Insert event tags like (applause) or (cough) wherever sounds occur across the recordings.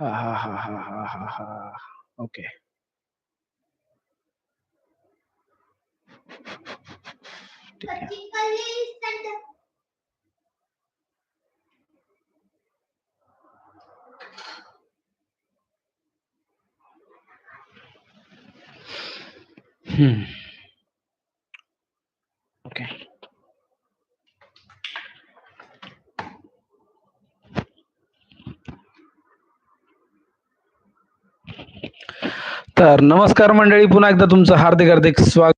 हां, हां, हां, हां, हां, हां, हां. ओके. ठीक आहे. हं. ओके. तर नमस्कार मंडळी पुन्हा एकदा तुमचं हार्दिक हार्दिक स्वागत.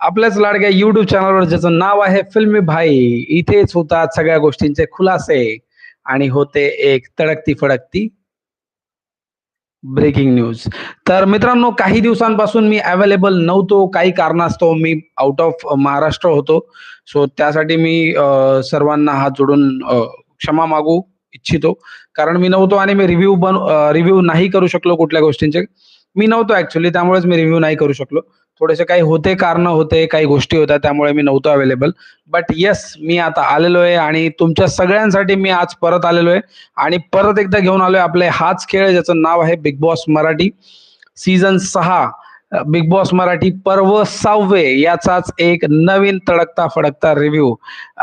आपल्याच लाडक्या युट्यूब चॅनलवर ज्याचं नाव आहे फिल्मी भाई इथेच होतात सगळ्या गोष्टींचे खुलासे. आणि होते एक तडकती फडकती ब्रेकिंग न्यूज तर मित्रांनो काही दिवसांपासून मी अवेलेबल नव्हतो काही कारणास्तव मी आउट ऑफ महाराष्ट्र होतो. सो त्यासाठी मी सर्वांना हात जोडून क्षमा मागू. इच्छितो. कारण मी नव्हतो आणि मी रिव्ह्यू बन रिव्ह्यू नाही करू शकलो कुठल्या गोष्टींचे. मी नव्हतो ऍक्च्युली त्यामुळेच मी रिव्ह्यू नाही करू शकलो. थोडेसे काही होते कारण होते काही गोष्टी होत्या त्यामुळे मी नव्हतो अवेलेबल बट येस मी आता आलेलो आहे आणि तुमच्या सगळ्यांसाठी मी आज परत आलेलो आहे. आणि परत एकदा घेऊन आलोय आपले हाच खेळ ज्याचं नाव आहे बिग बॉस मराठी. सीझन सहा. बिग बॉस मराठी पर्व सहावे याचाच एक नवीन तडकता फडकता रिव्ह्यू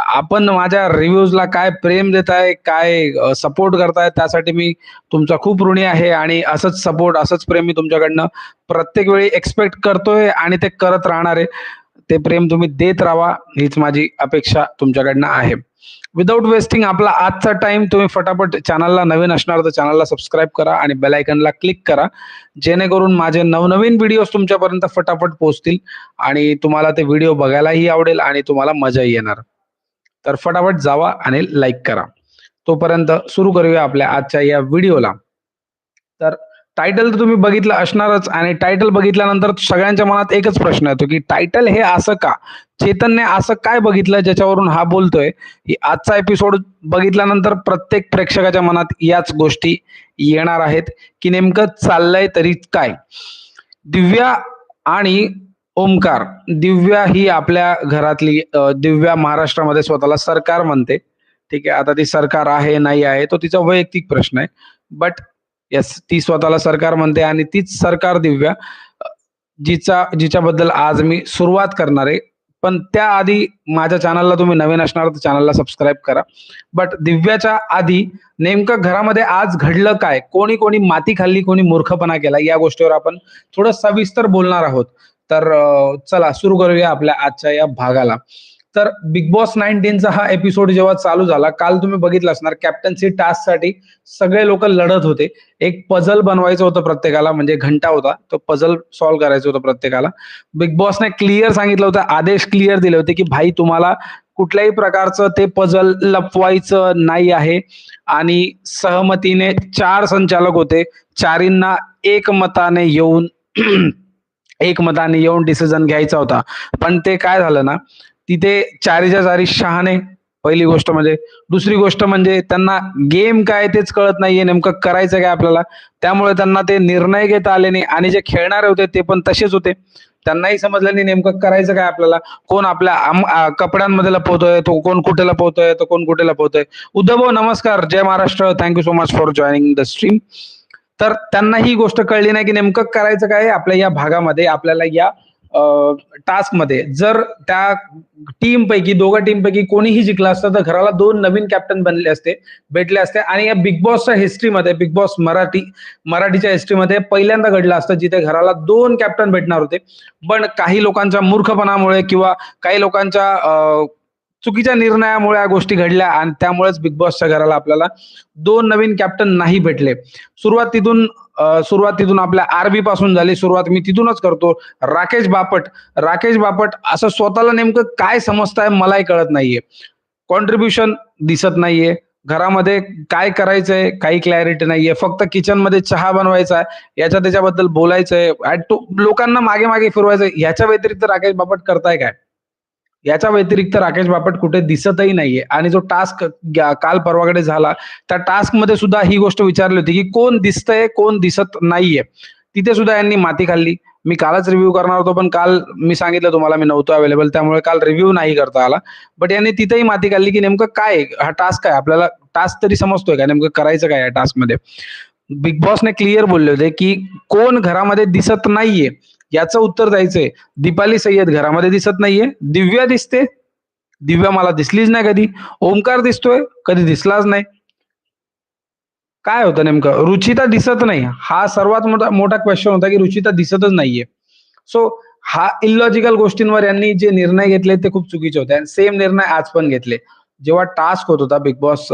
आपण माझ्या रिव्ह्यूजला काय प्रेम देताय काय सपोर्ट करताय त्यासाठी मी तुमचा खूप ऋणी आहे आणि असंच सपोर्ट असंच प्रेम मी तुमच्याकडनं प्रत्येक वेळी एक्सपेक्ट करतोय आणि ते करत राहणार आहे. ते प्रेम तुम्ही देत राहा हीच माझी अपेक्षा तुमच्याकडनं आहे. विदाऊट वेस्टिंग आपला आजचा टाइम तुम्ही फटाफट चॅनलला नवीन असणार तर चॅनलला सबस्क्राईब करा आणि बेल आयकनला क्लिक करा. जेणेकरून माझे नवनवीन व्हिडिओज तुमच्यापर्यंत फटाफट पोहोचतील आणि तुम्हाला ते व्हिडिओ बघायलाही आवडेल आणि तुम्हाला मजाही येणार. तर फटाफट जावा आणि लाईक करा. तोपर्यंत सुरू करूया आपल्या आजच्या या व्हिडिओला तर टायटल तर तुम्ही बघितलं असणारच आणि टायटल बघितल्यानंतर सगळ्यांच्या मनात एकच प्रश्न येतो की टायटल हे असं का? चेतनने असं काय बघितलं ज्याच्यावरून हा बोलतोय? की आजचा एपिसोड बघितल्यानंतर प्रत्येक प्रेक्षकाच्या मनात याच गोष्टी येणार आहेत की नेमकं चाललंय तरी काय? दिव्या आणि ओमकार दिव्या ही आपल्या घरातली दिव्या महाराष्ट्रामध्ये स्वतःला सरकार म्हणते. ठीक आहे आता ती सरकार आहे नाही आहे तो तिचा वैयक्तिक प्रश्न आहे. बट येस ती स्वतःला सरकार म्हणते आणि तीच सरकार दिव्या जिचा जिच्याबद्दल आज मी सुरुवात करणार आहे. पण त्याआधी माझ्या चॅनलला तुम्ही नवीन असणार तर चॅनलला सबस्क्राईब करा. बट दिव्याच्या आधी नेमकं घरामध्ये आज घडलं काय? कोणी कोणी माती खाल्ली कोणी मूर्खपणा केला? या गोष्टीवर आपण थोडं सविस्तर बोलणार आहोत. तर चला सुरू करूया आपल्या आजच्या या भागाला. तर बिग बॉस नाईन्टीनचा हा एपिसोड जेव्हा चालू झाला काल तुम्ही बघितलं असणार कॅप्टन्सी टास्कसाठी सगळे लोक लढत होते. एक पझल बनवायचं होतं प्रत्येकाला म्हणजे घंटा होता तो पझल सॉल्व्ह करायचं होतं प्रत्येकाला. बिग बॉसने क्लिअर सांगितलं होतं आदेश क्लिअर दिले होते की भाई तुम्हाला कुठल्याही प्रकारचं ते पझल लपवायचं नाही आहे. आणि सहमतीने चार संचालक होते. चारींना एकमताने येऊन (clears throat) एकमताने येऊन डिसिजन घ्यायचा होता. पण ते काय झालं ना तिथे चारीच्या चारी शहाणे पहिली गोष्ट म्हणजे. दुसरी गोष्ट म्हणजे त्यांना गेम काय तेच कळत नाहीये नेमकं करायचं काय आपल्याला. त्यामुळे त्यांना ते निर्णय घेता आले नाही. आणि जे खेळणारे होते ते पण तसेच होते. त्यांनाही समजलं नाही नेमकं करायचं काय आपल्याला. कोण आपल्या कपड्यांमध्ये लपवतोय तो कोण कुठे लपवतोय तो कोण कुठे लपवतोय. उद्धव भाऊ, नमस्कार. जय Maharashtra. Thank you so much for joining the stream तर त्यांना ही गोष्ट कळली नाही की नेमकं करायचं काय आपल्या या भागामध्ये आपल्याला या टास्कमध्ये जर त्या टीम पैकी दोघा टीम पैकी कोणीही जिंकला असतं तर घराला दोन नवीन कॅप्टन बनले असते भेटले असते. आणि या बिग बॉसच्या हिस्ट्रीमध्ये बिग बॉस मराठी मराठीच्या हिस्ट्रीमध्ये पहिल्यांदा घडलं असतं जिथे घराला दोन कॅप्टन भेटणार होते. पण काही लोकांच्या मूर्खपणामुळे किंवा काही लोकांच्या चुकीच्या निर्णयामुळे या गोष्टी घडल्या आणि त्यामुळेच बिग बॉसच्या घराला आपल्याला दोन नवीन कॅप्टन नाही भेटले. सुरुवात तिथून सुरुवात तिथून आपल्या आरबी पासून झाली. सुरुवात मी तिथूनच करतो. राकेश बापट. राकेश बापट असं स्वतःला नेमकं काय समजताय मलाही कळत नाहीये. कॉन्ट्रीब्युशन दिसत नाहीये. घरामध्ये काय करायचंय काही क्लॅरिटी नाहीये. फक्त किचनमध्ये चहा बनवायचा आहे. याच्या त्याच्याबद्दल बोलायचंय. लोकांना मागे मागे फिरवायचंय. ह्याच्या व्यतिरिक्त राकेश बापट करताय काय? याच्या व्यतिरिक्त राकेश बापट कुठे दिसतही नाहीये. आणि जो टास्क काल परवाकडे झाला त्या टास्कमध्ये सुद्धा ही गोष्ट विचारली होती की कोण दिसतंय कोण दिसत नाहीये. तिथे सुद्धा यांनी माती खाल्ली. मी कालच रिव्ह्यू करणार होतो पण काल मी सांगितलं तुम्हाला मी नव्हतो अवेलेबल त्यामुळे काल रिव्ह्यू नाही करता आला. बट यांनी तिथेही माती खाल्ली की नेमकं काय हा टास्क आहे आपल्याला टास्क तरी समजतोय का? नेमकं करायचं काय या टास्कमध्ये? बिग बॉसने क्लिअर बोलले होते की कोण घरामध्ये दिसत नाहीये? याचं उत्तर द्यायचंय. दीपाली सय्यद घरामध्ये दिसत नाहीये. दिव्या दिसते. दिव्या मला दिसलीच नाही कधी. ओमकार दिसतोय कधी दिसलाच नाही. काय होतं नेमकं? रुचिता दिसत नाही. हा सर्वात मोठा मोठा क्वेश्चन होता की रुचिता दिसतच नाहीये. सो हा इलॉजिकल गोष्टींवर यांनी जे निर्णय घेतले ते खूप चुकीचे होते. आणि सेम निर्णय आज पण घेतले. जेव्हा टास्क होत होता बिग बॉस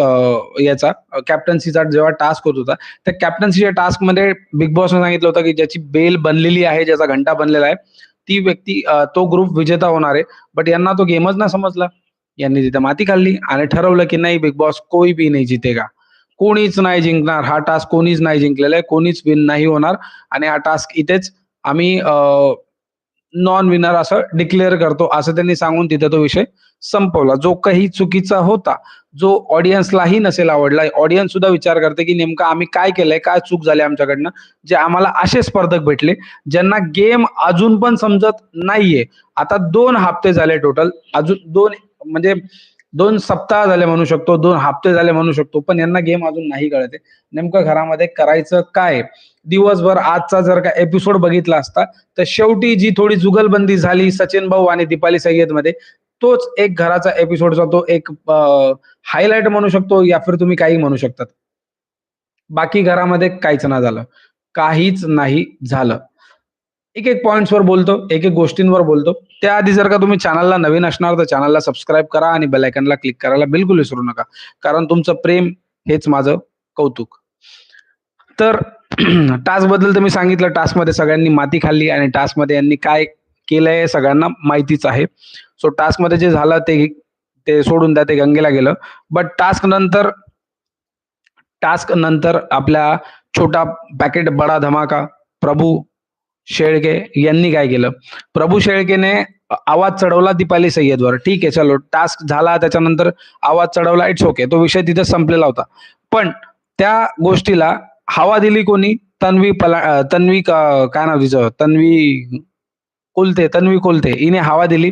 याचा कॅप्टन्सीचा जेव्हा टास्क होत होता त्या कॅप्टन्सीच्या टास्कमध्ये बिग बॉसने सांगितलं होतं की ज्याची बेल बनलेली आहे ज्याचा घंटा बनलेला आहे ती व्यक्ती तो ग्रुप विजेता होणार आहे. बट यांना तो गेमच ना समजला. यांनी तिथे माती खाल्ली आणि ठरवलं की नाही बिग बॉस कोई बी नाही जितेगा. कोणीच नाही जिंकणार. हा टास्क कोणीच नाही जिंकलेला आहे. कोणीच विन नाही होणार. आणि हा टास्क इथेच आम्ही नॉन विनर असं डिक्लेअर करतो असं त्यांनी सांगून तिथे तो विषय संपवला. जो काही चुकीचा होता जो ऑडियन्सलाही नसेल आवडला ऑडियन्स सुद्धा विचार करते की नेमकं आम्ही काय केलंय काय चूक झाली आमच्याकडनं जे आम्हाला असे स्पर्धक भेटले ज्यांना गेम अजून पण समजत नाहीये. आता दोन हप्ते झाले टोटल अजून दोन म्हणजे दोन सप्ताह झाले म्हणू शकतो दोन हप्ते झाले म्हणू शकतो पण यांना गेम अजून नाही कळते. नेमकं घरामध्ये करायचं काय? दिवसभर आजचा जर का एपिसोड बघितला असता तर शेवटी जी थोडी जुगलबंदी झाली सचिन भाऊ आणि दीपाली सय्यदमध्ये तोच एक घराचा एपिसोडचा तो एक हायलाइट म्हणू शकतो या फिर तुम्ही काही म्हणू शकतात. बाकी घरामध्ये काहीच ना झालं. काहीच नाही झालं. एक एक पॉईंट्सवर बोलतो एक एक गोष्टींवर बोलतो. त्याआधी जर का तुम्ही चॅनलला नवीन असणार तर चॅनलला सबस्क्राईब करा आणि बेलायकनला क्लिक करायला बिलकुल विसरू नका. कारण तुमचं प्रेम हेच माझं कौतुक. तर (clears throat) टास्कबद्दल तर मी सांगितलं टास्कमध्ये सगळ्यांनी माती खाल्ली आणि टास्कमध्ये यांनी काय केलंय सगळ्यांना माहितीच आहे. सो टास्कमध्ये जे झालं ते ते सोडून द्या ते गंगेला गेलं. बट टास्क नंतर टास्क नंतर आपल्या छोटा पॅकेट बडा धमाका प्रभू शेळके यांनी काय केलं? प्रभू शेळकेने आवाज चढवला दीपाली सय्यदवर. ठीक आहे चलो टास्क झाला त्याच्यानंतर आवाज चढवला इट्स ओके तो विषय तिथे संपलेला होता. पण त्या गोष्टीला हवा दिली कोणी? तन्वी पला तन्वी का- काय नाव तिचं? तन्वी कोलते तन्वी कोलते हिने हवा दिली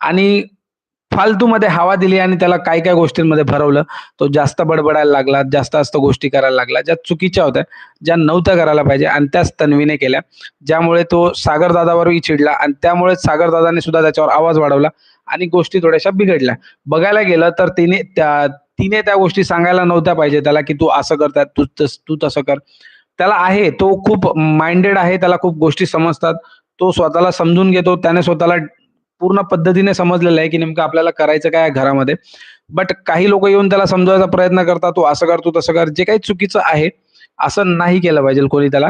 आणि फालतू मध्ये हवा दिली आणि त्याला काय काय गोष्टींमध्ये भरवलं तो जास्त बडबडायला लागला जास्त जास्त गोष्टी करायला लागला ज्या चुकीच्या होत्या ज्या नव्हत्या करायला पाहिजे आणि त्याच तन्वीने केल्या ज्यामुळे तो सागर दादावरही चिडला आणि त्यामुळे सागर दादाने सुद्धा त्याच्यावर आवाज वाढवला आणि गोष्टी थोड्याशा बिघडल्या. बघायला गेलं तर तिने त्या तिने त्या गोष्टी सांगायला नव्हत्या पाहिजे त्याला की तू असं करतात तू तस तू तसं कर. त्याला आहे तो खूप माइंडेड आहे त्याला खूप गोष्टी समजतात तो स्वतःला समजून घेतो त्याने स्वतःला पूर्ण पद्धतीने समजलेलं आहे की नेमकं आपल्याला करायचं काय घरामध्ये. बट काही लोक येऊन त्याला समजवायचा प्रयत्न करतात तू असं कर तू तसं कर. जे काही चुकीचं आहे असं नाही केलं पाहिजे कोणी त्याला.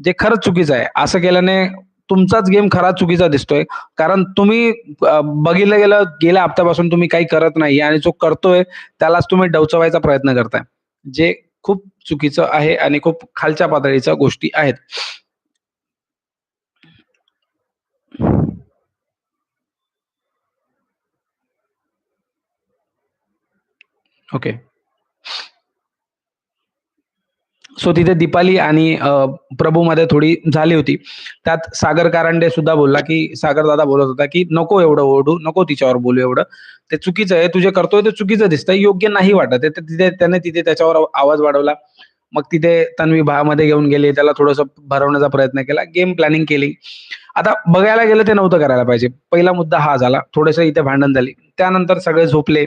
जे खरंच चुकीचं आहे असं केल्याने तुमचाच गेम खरा चुकीचा दिसतोय. कारण तुम्ही बघितलं गेलं गेल्या हप्त्यापासून तुम्ही काही करत नाही आणि जो करतोय त्यालाच तुम्ही डवचवायचा प्रयत्न करताय. जे खूप चुकीचं आहे आणि खूप खालच्या पातळीच्या गोष्टी आहेत. ओके. सो तिथे दीपाली आणि प्रभू प्रभूमध्ये थोडी झाली होती. त्यात सागर कारंडे सुद्धा बोलला की सागर दादा बोलत होता की नको एवढं ओढू नको तिच्यावर बोलू एवढं. ते चुकीचं आहे तुझे करतोय ते चुकीचं दिसतंय योग्य नाही वाटत तिथे त्याने तिथे त्याच्यावर आवाज वाढवला. मग तिथे तन्वी भामध्ये घेऊन गेले त्याला थोडंसं भरवण्याचा प्रयत्न केला गेम प्लॅनिंग केली. आता बघायला गेलं ते नव्हतं करायला पाहिजे. पहिला मुद्दा हा झाला थोडंसं इथे भांडण झाली. त्यानंतर सगळे झोपले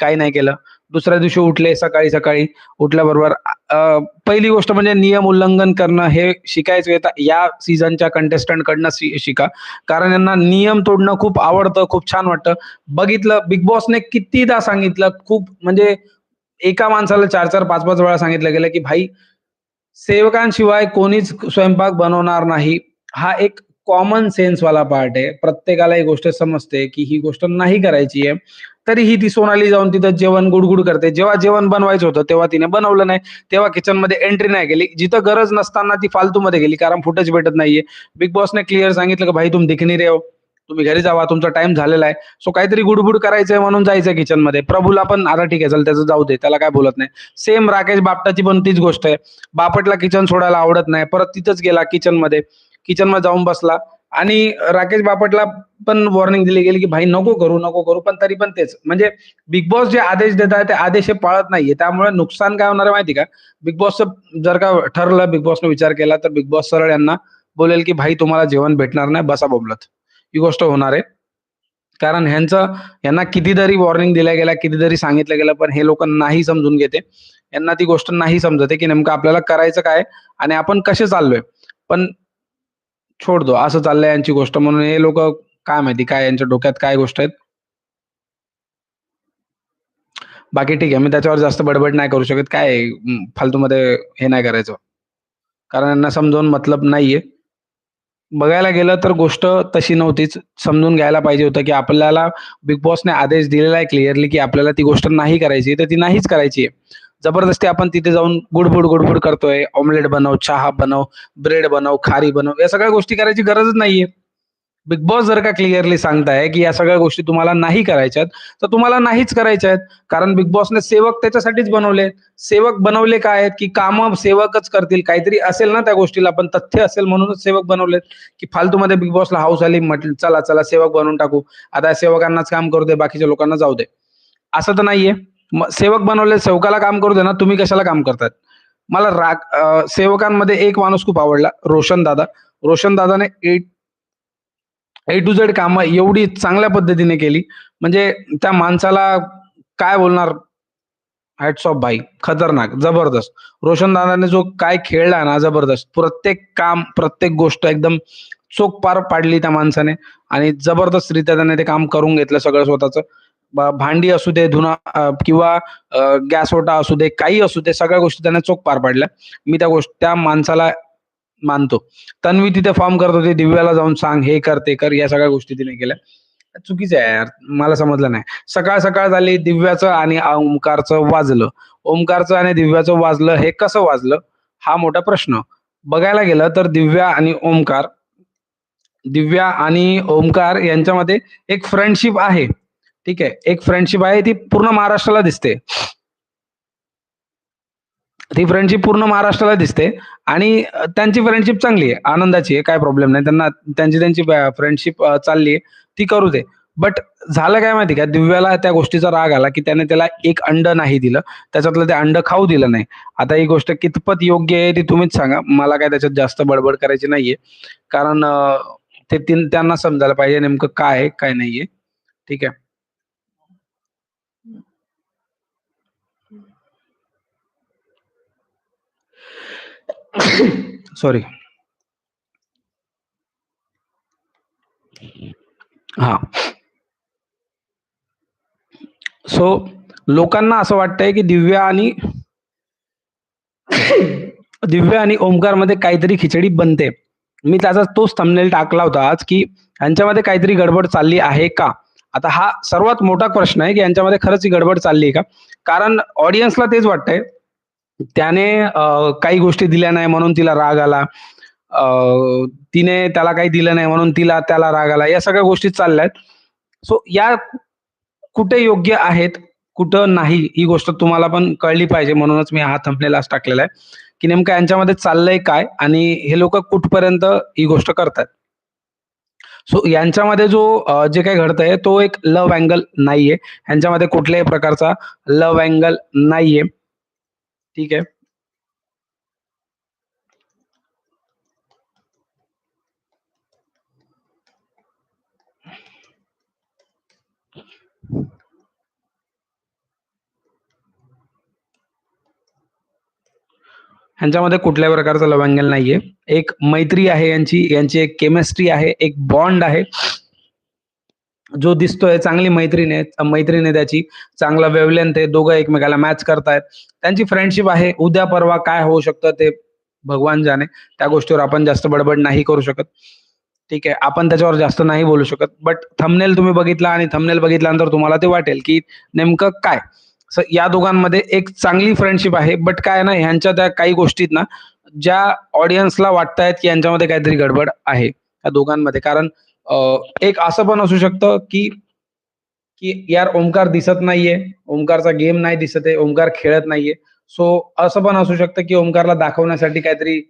काही नाही केलं. दुसऱ्या दिवशी उठले सकाळी सकाळी उठल्याबरोबर पहिली गोष्ट म्हणजे नियम उल्लंघन करणं हे शिकायचं येतं. या सीझनच्या कंटेस्टंट कडनं शिका. कारण यांना नियम तोडणं खूप आवडतं खूप छान वाटतं. बघितलं बिग बॉसने कितीदा सांगितलं खूप म्हणजे एका माणसाला चार चार पाच पाच वेळा सांगितलं गेलं की भाई सेवकांशिवाय कोणीच स्वयंपाक बनवणार नाही. हा एक कॉमन सेन्स वाला पार्ट आहे. प्रत्येकाला ही गोष्ट समजते की ही गोष्ट नाही करायची आहे. तरीही ती सोनाली जाऊन तिथं जेवण गुडगुड करते. जेव्हा जेवण बनवायचं होतं तेव्हा तिने बनवलं नाही. तेव्हा किचनमध्ये एंट्री नाही केली जिथं गरज नसताना ती फालतू मध्ये गेली कारण फुटेज भेटत नाहीये. बिग बॉसने क्लिअर सांगितलं की भाई तुम दिखणी रे हो. तुम्ही घरी जावा. तुमचा टाइम झालेला आहे. सो काहीतरी गुडबुड करायचंय म्हणून जायचंय किचनमध्ये प्रभूला पण आता ठीक आहे चल त्याचं जाऊ दे. त्याला काय बोलत नाही. सेम राकेश बापटाची पण तीच गोष्ट आहे. बापटला किचन सोडायला आवडत नाही. परत तिथंच गेला किचनमध्ये किचनमध्ये जाऊन बसला. आणि राकेश बापटला पण वॉर्निंग दिली गेली की भाई नको करू नको करू. पण तरी पण तेच. म्हणजे बिग बॉस जे आदेश देत आहे ते आदेश हे पाळत नाहीये. त्यामुळे नुकसान काय होणार माहिती का? बिग बॉसचं जर का ठरलं बिग बॉसनं विचार केला तर बिग बॉस सरळ यांना बोलेल की भाई तुम्हाला जेवण भेटणार नाही बसा बोबलत. ही गोष्ट होणार आहे. कारण ह्यांचं यांना कितीतरी वॉर्निंग दिल्या गेल्या कितीतरी सांगितलं गेलं पण हे लोक नाही समजून घेते. यांना ती गोष्ट नाही समजते की नेमकं आपल्याला करायचं काय आणि आपण कसे चाललोय. पण छोड दो असं चाललंय यांची गोष्ट. म्हणून हे लोक काय माहिती काय यांच्या डोक्यात काय गोष्ट आहेत? बाकी ठीक आहे. मी त्याच्यावर जास्त बडबड नाही करू शकत. काय फालतूमध्ये हे नाही करायचं. कारण यांना समजावून मतलब नाहीये. बघायला गेलं तर गोष्ट तशी नव्हतीच. समजून घ्यायला पाहिजे होतं की आपल्याला बिग बॉसने आदेश दिलेला आहे क्लिअरली की आपल्याला ती गोष्ट नाही करायची तर ती नाहीच करायची आहे. जबरदस्ती आपण तिथे जाऊन गुडबुड गुडबुड करतोय. ऑमलेट बनव चहा बनव ब्रेड बनव खारी बनव या सगळ्या गोष्टी करायची गरजच नाहीये. बिग बॉस जर का क्लिअरली सांगताय की या सगळ्या गोष्टी तुम्हाला नाही करायच्यात तर तुम्हाला नाहीच करायच्या आहेत. कारण बिग बॉसने सेवक त्याच्यासाठीच बनवले सेवक बनवले काय आहेत? की कामं सेवकच करतील. काहीतरी असेल ना त्या गोष्टीला पण तथ्य असेल म्हणूनच सेवक बनवलेत. की फालतूमध्ये बिग बॉसला हाऊस आली म्हटलं चला चला सेवक बनवून टाकू. आता सेवकांनाच काम करू दे बाकीच्या लोकांना जाऊ दे. असं तर नाहीये. सेवक बनवले सेवकाला काम करू दे ना तुम्ही कशाला काम करतात मला राग सेवकांमध्ये एक माणूस खूप आवडला रोशन दादा. रोशन दादाने ए ए टू झेड कामं एवढी चांगल्या पद्धतीने केली. म्हणजे त्या माणसाला काय बोलणार? हॅट्स ऑफ भाई खतरनाक जबरदस्त. रोशन दादाने जो काय खेळला ना जबरदस्त. प्रत्येक काम प्रत्येक गोष्ट एकदम चोख पार पाडली त्या माणसाने. आणि जबरदस्तरित्या त्याने ते काम करून घेतलं सगळं स्वतःचं. भांडी असू दे धुना किंवा गॅस ओटा असू दे काही असू दे सगळ्या गोष्टी त्याने चोख पार पाडल्या. मी त्या गोष्टी त्या माणसाला मानतो. तन्वी तिथे फॉर्म करत होती दिव्याला जाऊन सांग हे कर ते कर या सगळ्या गोष्टी तिने केल्या. चुकीचं आहे यार मला समजलं नाही. सकाळ सकाळ झाली दिव्याचं आणि ओंकारचं वाजलं. ओंकारचं आणि दिव्याचं वाजलं हे कसं वाजलं? हा मोठा प्रश्न. बघायला गेलं तर दिव्या आणि ओंकार दिव्या आणि ओंकार यांच्यामध्ये एक फ्रेंडशिप आहे. ठीक आहे. एक फ्रेंडशिप आहे ती पूर्ण महाराष्ट्राला दिसते. ती फ्रेंडशिप पूर्ण महाराष्ट्राला दिसते आणि त्यांची फ्रेंडशिप चांगली आहे. आनंदाची आहे काय प्रॉब्लेम नाही. त्यांना त्यांची त्यांची फ्रेंडशिप चालली आहे ती करू दे. बट झालं काय माहिती का? दिव्याला त्या गोष्टीचा राग आला की त्याने त्याला एक अंड नाही दिलं. त्याच्यातलं ते अंड खाऊ दिलं नाही. आता ही गोष्ट कितपत योग्य आहे ती तुम्हीच सांगा. मला काय त्याच्यात जास्त बडबड करायची नाहीये. कारण ते तीन- त्यांना समजायला पाहिजे नेमकं काय आहे काय नाहीये. ठीक आहे. सॉरी. हा. सो लोकांना असं वाटतंय की दिव्या आणि दिव्या आणि ओमकारमध्ये काहीतरी खिचडी बनते. मी त्याचा तोच थंबनेल टाकला होता आज की यांच्यामध्ये काहीतरी गडबड चालली आहे का? आता हा सर्वात मोठा प्रश्न आहे की यांच्यामध्ये खरंच ही गडबड चालली आहे का? कारण ऑडियन्सला तेच वाटतंय त्याने काही गोष्टी दिल्या नाही म्हणून तिला राग आला. तिने त्याला काही दिलं नाही म्हणून तिला त्याला राग आला. या सगळ्या गोष्टी चालल्यात. सो या कुठे योग्य आहेत कुठं नाही ही गोष्ट तुम्हाला पण कळली पाहिजे म्हणूनच मी हा थंपलेलाच टाकलेला आहे. की नेमकं यांच्यामध्ये चाललंय काय आणि हे लोक कुठपर्यंत ही गोष्ट करतात? सो यांच्यामध्ये जो जे काही घडतंय तो एक लव्ह अँगल नाहीये. यांच्यामध्ये कुठल्याही प्रकारचा लव्ह अँगल नाहीये. ठीक आहे. ह्यांच्यामध्ये कुठल्याही प्रकारचं लव्ह नाहीये. एक मैत्री आहे यांची यांची एक केमिस्ट्री आहे एक बॉन्ड आहे. जो दिसतोय चांगली मैत्रीण आहे मैत्रीण आहे त्याची चांगला वेवलेंथ आहे दोघं एकमेकाला मॅच करतायत. त्यांची फ्रेंडशिप आहे उद्या परवा काय होऊ शकतं ते भगवान जाणे. त्या गोष्टीवर आपण जास्त बडबड नाही करू शकत. ठीक आहे आपण त्याच्यावर जास्त नाही बोलू शकत. बट थमनेल तुम्ही बघितला आणि थमनेल बघितल्यानंतर तुम्हाला ते वाटेल की नेमकं काय? या दोघांमध्ये एक चांगली फ्रेंडशिप आहे बट काय ना ह्यांच्या त्या काही गोष्टीत ना ज्या ऑडियन्सला वाटतायत की यांच्यामध्ये काहीतरी गडबड आहे. या दोघांमध्ये. कारण एक असं पण असू शकतं की की यार ओमकार दिसत नाहीये ओमकारचा गेम नाही दिसत आहे ओमकार खेळत नाहीये. सो असं पण असू शकतं की ओमकारला दाखवण्यासाठी काहीतरी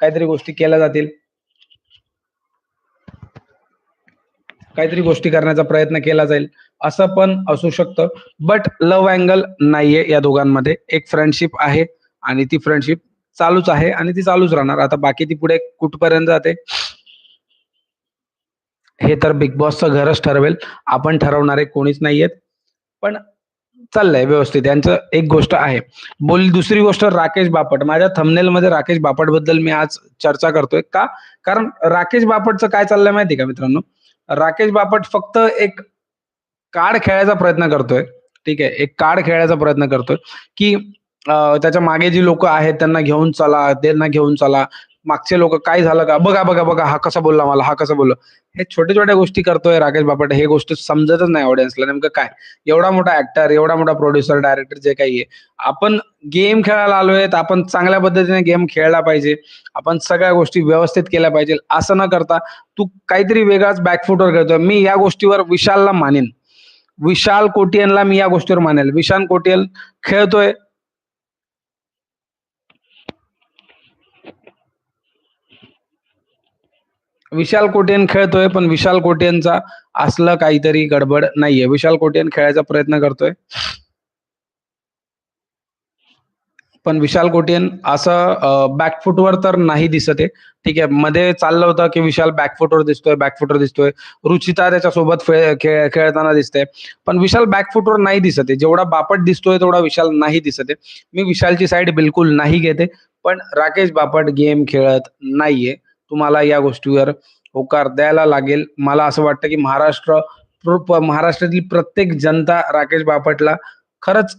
काहीतरी गोष्टी केल्या जातील. काहीतरी गोष्टी करण्याचा प्रयत्न केला जाईल. असं पण असू शकतं. बट लव्ह अँगल नाहीये या दोघांमध्ये. एक फ्रेंडशिप आहे आणि ती फ्रेंडशिप चालूच आहे आणि ती चालूच राहणार. आता बाकी ती पुढे कुठपर्यंत जाते? हे तर बिग बॉसचं घरच ठरवेल. आपण ठरवणारे कोणीच नाहीयेत. पण चाललंय व्यवस्थित. यांचं एक गोष्ट आहे. बोल दुसरी गोष्ट राकेश बापट. माझ्या थमनेल मध्ये राकेश बापटबद्दल मी आज चर्चा करतोय. का? कारण राकेश बापटचं काय चाललंय माहिती का मित्रांनो? राकेश बापट फक्त एक कार्ड खेळायचा प्रयत्न करतोय. ठीक आहे? एक कार्ड खेळायचा प्रयत्न करतोय. की त्याच्यामागे जी लोक आहेत त्यांना घेऊन चला त्यांना घेऊन चला. मागचे लोक काय झालं का? बघा बघा बघा हा कसा बोलला मला हा कसा बोलला. हे छोट्या छोट्या गोष्टी करतोय राकेश बापट हे गोष्ट समजतच नाही ऑडियन्सला नेमकं काय? एवढा मोठा ऍक्टर एवढा मोठा प्रोड्युसर डायरेक्टर जे काही आहे आपण गेम खेळायला आलोय तर आपण चांगल्या पद्धतीने गेम खेळला पाहिजे. आपण सगळ्या गोष्टी व्यवस्थित केल्या पाहिजे. असं न करता तू काहीतरी वेगळाच बॅकफुटवर खेळतोय. मी या गोष्टीवर विशालला मानेन. विशाल कोटियनला मी या गोष्टीवर मानेल. विशाल कोटियन खेळतोय विशाल कोटेन खेळतोय पण विशाल कोटेनचा असलं काहीतरी गडबड नाहीये. विशाल कोटेन खेळायचा प्रयत्न करतोय. पण विशाल कोटेन असं बॅकफुटवर तर नाही दिसत आहे ठीक आहे मध्ये चाललं होतं की विशाल बॅकफुटवर दिसतोय बॅकफुटवर दिसतोय. रुचिता त्याच्यासोबत खेळ खेळताना दिसते. पण विशाल बॅकफुटवर नाही दिसत आहे जेवढा बापट दिसतोय तेवढा विशाल नाही दिसत आहे मी विशालची साईड बिलकुल नाही घेते. पण राकेश बापट गेम खेळत नाहीये. तुम्हाला या गोष्टीवर होकार द्यायला लागेल. मला असं वाटतं की महाराष्ट्र महाराष्ट्रातील प्रत्येक जनता राकेश बापटला खरंच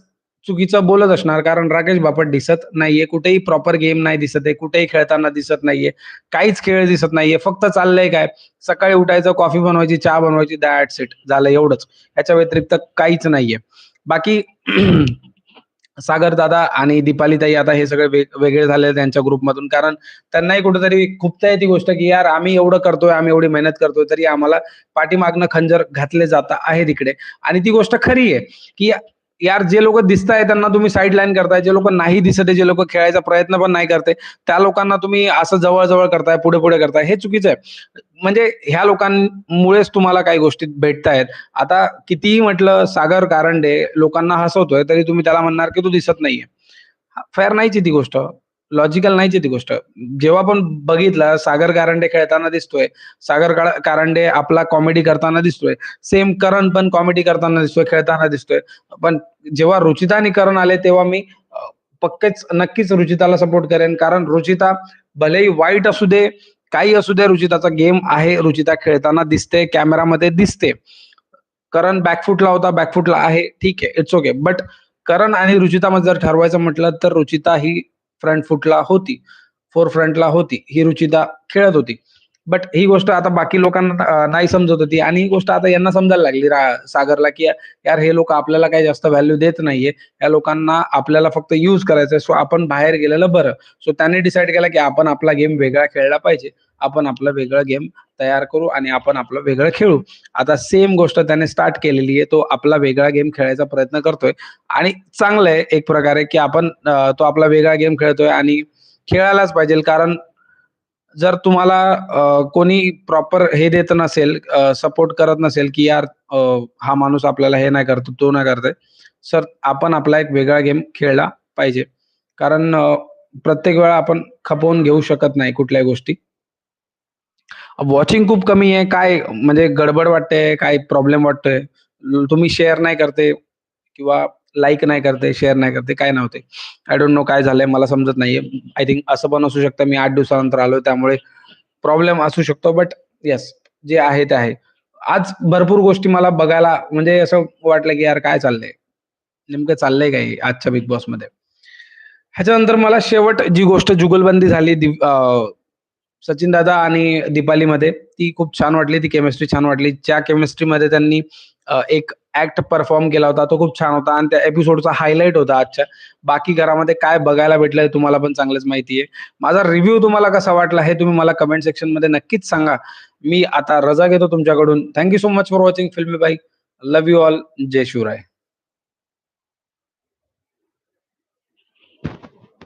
चुकीचं बोलत असणार. कारण राकेश बापट दिसत नाहीये. कुठेही प्रॉपर गेम नाही दिसत आहे. कुठेही खेळताना दिसत नाहीये. काहीच खेळ दिसत नाहीये. फक्त चाललंय काय? सकाळी उठायचं कॉफी बनवायची चहा बनवायची दॅट सेट झालं एवढंच. याच्या व्यतिरिक्त काहीच नाहीये. बाकी सागर दादा आणि दीपालीताई आता हे सगळे वेग- वेगळे झाले त्यांच्या ग्रुपमधून कारण त्यांनाही कुठेतरी आहे ती गोष्ट की यार आम्ही एवढं करतोय आम्ही एवढी मेहनत करतोय तरी आम्हाला पाठीमागनं खंजर घातले जात आहे तिकडे आणि ती गोष्ट खरी आहे की यार जे लोक दिसत आहे त्यांना तुम्ही साईड लाईन करताय जे लोक नाही दिसत आहे जे लोक खेळायचा प्रयत्न पण नाही करते त्या लोकांना तुम्ही असं जवळजवळ करताय पुढे पुढे करताय हे चुकीचं आहे. म्हणजे ह्या लोकांमुळेच तुम्हाला काही गोष्टी भेटतायत. आता कितीही म्हटलं सागर कारंडे लोकांना हसवतोय तरी तुम्ही त्याला म्हणणार की तू दिसत नाहीये. फेअर नाहीची ती गोष्ट. लॉजिकल नाहीची ती गोष्ट. जेव्हा पण बघितलं सागर कारंडे खेळताना दिसतोय. सागर काळ- कारंडे आपला कॉमेडी करताना दिसतोय. सेम करण पण कॉमेडी करताना दिसतोय खेळताना दिसतोय. पण जेव्हा रुचिता आणि करण आले तेव्हा मी पक्केच नक्कीच रुचिताला सपोर्ट करेन. कारण रुचिता भलेही वाईट असू दे काही असू दे रुचिताचा गेम आहे. रुचिता खेळताना दिसते कॅमेरामध्ये दिसते. करण बॅकफुटला होता बॅकफुटला आहे. ठीक आहे इट्स ओके बट करण आणि रुचितामध्ये जर ठरवायचं म्हटलं तर रुचिता ही फ्रंट फुटला होती फोर फ्रंटला होती ही रुचिता खेळत होती. बट ही गोष्ट आता बाकी लोकांना नाही समजत होती. आणि ही गोष्ट आता यांना समजायला लागली रा- सागरला की यार हे लोक आपल्याला काही जास्त व्हॅल्यू देत नाहीये. या लोकांना आपल्याला फक्त युज करायचंय. सो आपण बाहेर गेलेलं बरं. सो त्यांनी डिसाईड केला की आपण आपला गेम वेगळा खेळला पाहिजे. आपण आपलं वेगळं गेम तयार करू आणि आपण आपलं वेगळं खेळू. आता सेम गोष्ट त्याने स्टार्ट केलेली आहे. तो आपला वेगळा गेम खेळायचा प्रयत्न करतोय. आणि चांगलं आहे एक प्रकारे की आपण तो आपला वेगळा गेम खेळतोय आणि खेळायलाच पाहिजे. कारण जर तुम्हाला कोणी प्रॉपर हे देत नसेल सपोर्ट करत नसेल की यार हा माणूस आपल्याला हे नाही करतो तो नाही करतोय सर आपण आपला एक वेगळा गेम खेळला पाहिजे. कारण प्रत्येक वेळा आपण खपवून घेऊ शकत नाही कुठल्याही गोष्टी. वॉचिंग खूप कमी आहे. काय म्हणजे गडबड वाटते काय प्रॉब्लेम वाटतोय तुम्ही शेअर नाही करते किंवा लाईक नाही करते शेअर नाही करते काय नव्हते. आय डोंट नो काय झालंय मला समजत नाहीये. आय थिंक असं पण असू शकतं मी आठ दिवसानंतर आलोय त्यामुळे प्रॉब्लेम असू शकतो बट येस जे आहे ते आहे. आज भरपूर गोष्टी मला बघायला म्हणजे असं वाटलं की यार काय चाललंय? नेमकं चाललंय काय आजच्या बिग बॉसमध्ये? ह्याच्यानंतर मला शेवट जी गोष्ट जुगलबंदी झाली सचिन दादा आणि दीपालीमध्ये ती खूप छान वाटली ती केमिस्ट्री छान वाटली. ज्या केमिस्ट्रीमध्ये त्यांनी एक ऍक्ट परफॉर्म केला होता तो खूप छान होता आणि त्या एपिसोडचा हायलाईट होता आजच्या. बाकी घरामध्ये काय बघायला भेटलंय तुम्हाला पण चांगलंच माहिती आहे माझा रिव्ह्यू तुम्हाला कसा वाटला हे तुम्ही मला कमेंट सेक्शनमध्ये नक्कीच सांगा. मी आता रजा घेतो तुमच्याकडून. Thank you so much for watching filmy बाई love you all Jai Shivray.